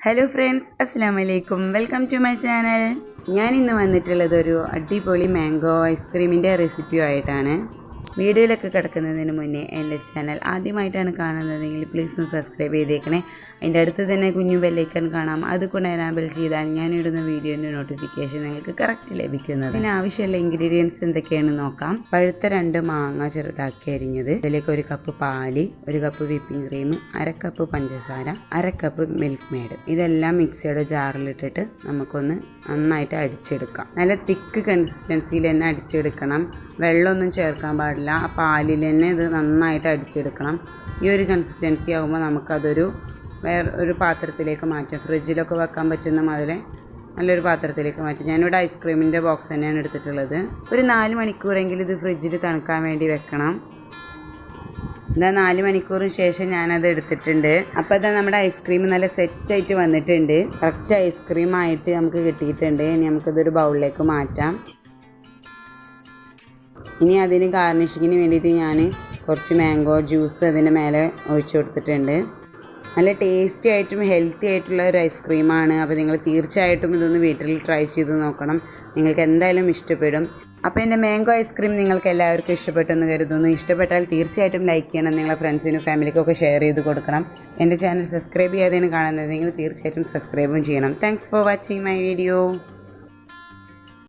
Hello friends അസ്സാം വലൈക്കും welcome to my channel ഞാൻ ഇന്ന് വന്നിട്ടുള്ളത് ഒരു അടിപൊളി മാംഗോ ഐസ്ക്രീമിന്റെ റെസിപ്പിയുമായിട്ടാണ് വീഡിയോയിലൊക്കെ കിടക്കുന്നതിന് മുന്നേ എന്റെ ചാനൽ ആദ്യമായിട്ടാണ് കാണുന്നതെങ്കിൽ പ്ലീസ് ഒന്ന് സബ്സ്ക്രൈബ് ചെയ്തേക്കണേ. അതിന്റെ അടുത്ത് തന്നെ കുഞ്ഞു ബെല്ലൈക്കൺ കാണാം. അതുകൊണ്ട് എനാബിൾ ചെയ്താൽ ഞാനിടുന്ന വീഡിയോന്റെ നോട്ടിഫിക്കേഷൻ നിങ്ങൾക്ക് കറക്റ്റ് ലഭിക്കുന്നത്. ഇതിന് ആവശ്യമുള്ള ഇൻഗ്രീഡിയൻസ് എന്തൊക്കെയാണെന്ന് നോക്കാം. പഴുത്ത രണ്ട് മാങ്ങ ചെറുതാക്കി അരിഞ്ഞത്. ഇതിലേക്ക് ഒരു കപ്പ് പാൽ ഒരു കപ്പ് വിപ്പിംഗ് ക്രീം അര കപ്പ് പഞ്ചസാര അര കപ്പ് മിൽക്ക് മെയ്ഡ് ഇതെല്ലാം മിക്സിയുടെ ജാറിലിട്ടിട്ട് നമുക്കൊന്ന് നന്നായിട്ട് അടിച്ചെടുക്കാം. നല്ല തിക്ക് കൺസിസ്റ്റൻസിയിൽ തന്നെ അടിച്ചെടുക്കണം. വെള്ളമൊന്നും ചേർക്കാൻ പാടില്ല. ആ പാലിൽ തന്നെ ഇത് നന്നായിട്ട് അടിച്ചെടുക്കണം. ഈ ഒരു കൺസിസ്റ്റൻസി ആകുമ്പോൾ നമുക്കതൊരു വേറെ ഒരു പാത്രത്തിലേക്ക് മാറ്റാം. ഫ്രിഡ്ജിലൊക്കെ വെക്കാൻ പറ്റുന്ന മാതിരി നല്ലൊരു പാത്രത്തിലേക്ക് മാറ്റി. ഞാനിവിടെ ഐസ്ക്രീമിന്റെ ബോക്സ് തന്നെയാണ് എടുത്തിട്ടുള്ളത്. ഒരു നാല് മണിക്കൂറെങ്കിലും ഇത് ഫ്രിഡ്ജിൽ തണുക്കാൻ വേണ്ടി വെക്കണം. ഇതാ നാല് മണിക്കൂറിന് ശേഷം ഞാനത് എടുത്തിട്ടുണ്ട്. അപ്പോൾ ഇതാ നമ്മുടെ ഐസ്ക്രീം നല്ല സെറ്റായിട്ട് വന്നിട്ടുണ്ട്. കറക്റ്റ് ഐസ്ക്രീം ആയിട്ട് നമുക്ക് കിട്ടിയിട്ടുണ്ട്. ഇനി നമുക്കിതൊരു ബൗളിലേക്ക് മാറ്റാം. ഇനി അതിന് ഗാർണിഷിങ്ങിന് വേണ്ടിയിട്ട് ഞാൻ കുറച്ച് മാംഗോ ജ്യൂസ് അതിന്റെ മേലെ ഒഴിച്ചു കൊടുത്തിട്ടുണ്ട്. നല്ല ടേസ്റ്റി ആയിട്ടും ഹെൽത്തി ആയിട്ടുള്ള ഒരു ഐസ്ക്രീമാണ് അപ്പോൾ നിങ്ങൾ തീർച്ചയായിട്ടും ഇതൊന്ന് വീട്ടിൽ ട്രൈ ചെയ്ത് നോക്കണം. നിങ്ങൾക്ക് എന്തായാലും ഇഷ്ടപ്പെടും. അപ്പോൾ എന്റെ മാംഗോ ഐസ്ക്രീം നിങ്ങൾക്ക് എല്ലാവർക്കും ഇഷ്ടപ്പെട്ടെന്ന് കരുതുന്നു. ഇഷ്ടപ്പെട്ടാൽ തീർച്ചയായിട്ടും ലൈക്ക് ചെയ്യണം. നിങ്ങളുടെ ഫ്രണ്ട്സിനും ഫാമിലിക്കൊക്കെ ഷെയർ ചെയ്ത് കൊടുക്കണം. എന്റെ ചാനൽ സബ്സ്ക്രൈബ് ചെയ്യാതെയാണ് കാണുന്നത്. നിങ്ങൾ തീർച്ചയായിട്ടും സബ്സ്ക്രൈബും ചെയ്യണം. Thanks for watching my video